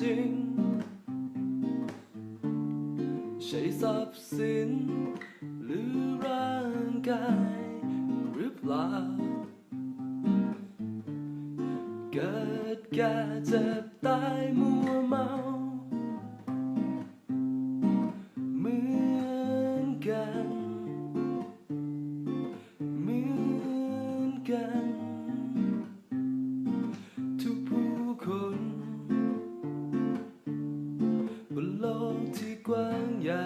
จริง ใช่ทรัพย์สิน หรือร่างกายหรือเปล่า เกิดแก่เจ็บตายมัวเมาเหมือนกันเหมือนกัน กว้างใหญ่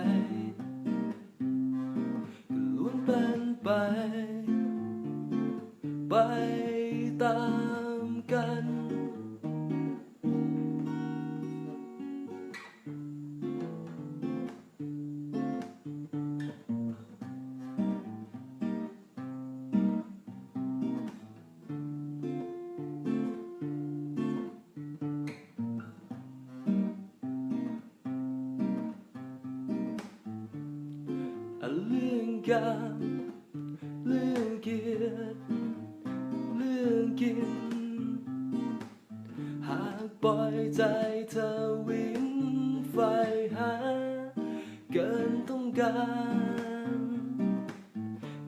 ก็ล้วนเป็นไป ไปตามกัน เรื่องการเรื่องเกียรติเรื่องกิน หากปล่อยใจเธอวิ่งไฟหา เกินต้องการ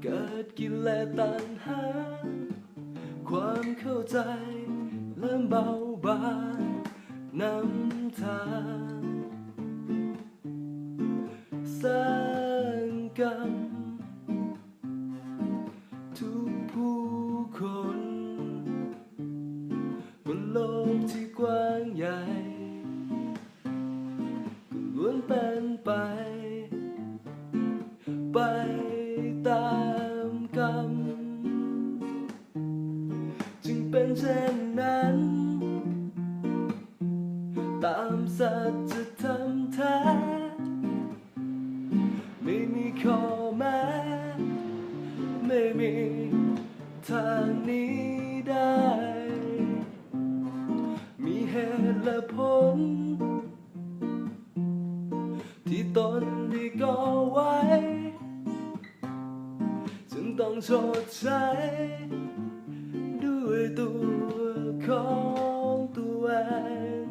เกิดกิเลสตัณหา ความเข้าใจเริ่มเบาบางน้ำทาง เช่นนั้น ตามสัจธรรมแท้ไม่มีข้อแม้ไม่มีทางนี้ได้ มีเหตุและผล ที่ตนได้ก่อไว้ จึงต้องชดใช้ ของตัวเอง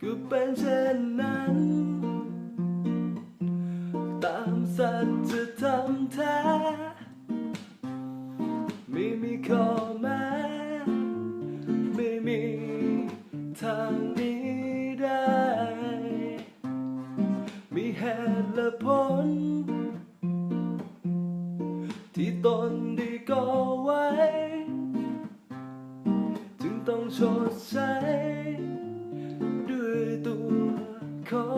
ก็เป็นเช่นนั้น ตามสัจ ข้อแม้ไม่มีทางนี้ได้ มีเหตุและผล ที่ตนได้ก่อไว้ จึงต้องชดใช้ด้วยตัวของ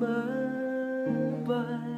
my body.